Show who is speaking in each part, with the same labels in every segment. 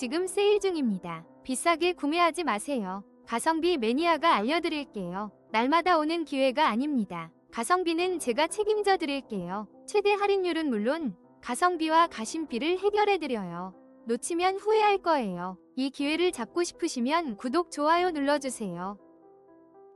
Speaker 1: 지금 세일 중입니다. 비싸게 구매하지 마세요. 가성비 매니아가 알려드릴게요. 날마다 오는 기회가 아닙니다. 가성비는 제가 책임져 드릴게요. 최대 할인율은 물론 가성비와 가심비를 해결해 드려요. 놓치면 후회할 거예요. 이 기회를 잡고 싶으시면 구독, 좋아요 눌러주세요.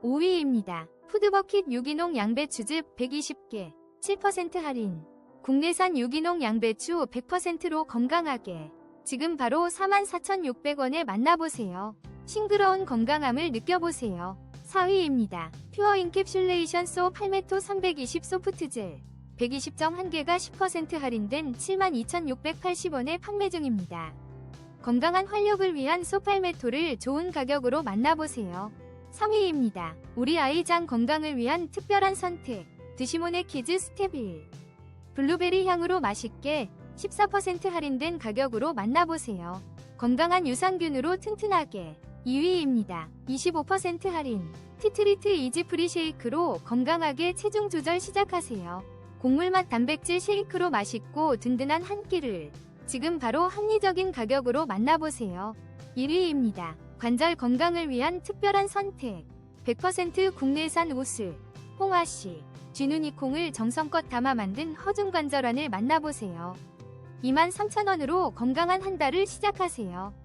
Speaker 1: 5위입니다. 푸드버킷 유기농 양배추즙 120개 7% 할인 국내산 유기농 양배추 100%로 건강하게 지금 바로 44,600원에 만나보세요. 싱그러운 건강함을 느껴보세요. 4위입니다. 퓨어 인캡슐레이션 소 팔메토 320 소프트젤 120정 한 개가 10% 할인된 72,680원에 판매 중입니다. 건강한 활력을 위한 소팔메토를 좋은 가격으로 만나보세요. 3위입니다. 우리 아이 장 건강을 위한 특별한 선택. 드시모네 키즈 스테빌. 블루베리 향으로 맛있게 14% 할인된 가격으로 만나보세요. 건강한 유산균으로 튼튼하게. 2위입니다. 25% 할인. 티트리트 이지프리 쉐이크로 건강하게 체중 조절 시작하세요. 곡물맛 단백질 쉐이크로 맛있고 든든한 한 끼를 지금 바로 합리적인 가격으로 만나보세요. 1위입니다. 관절 건강을 위한 특별한 선택. 100% 국내산 우슬, 홍화씨, 쥐누니콩을 정성껏 담아 만든 허중 관절환을 만나보세요. 23,000원으로 건강한 한 달을 시작하세요.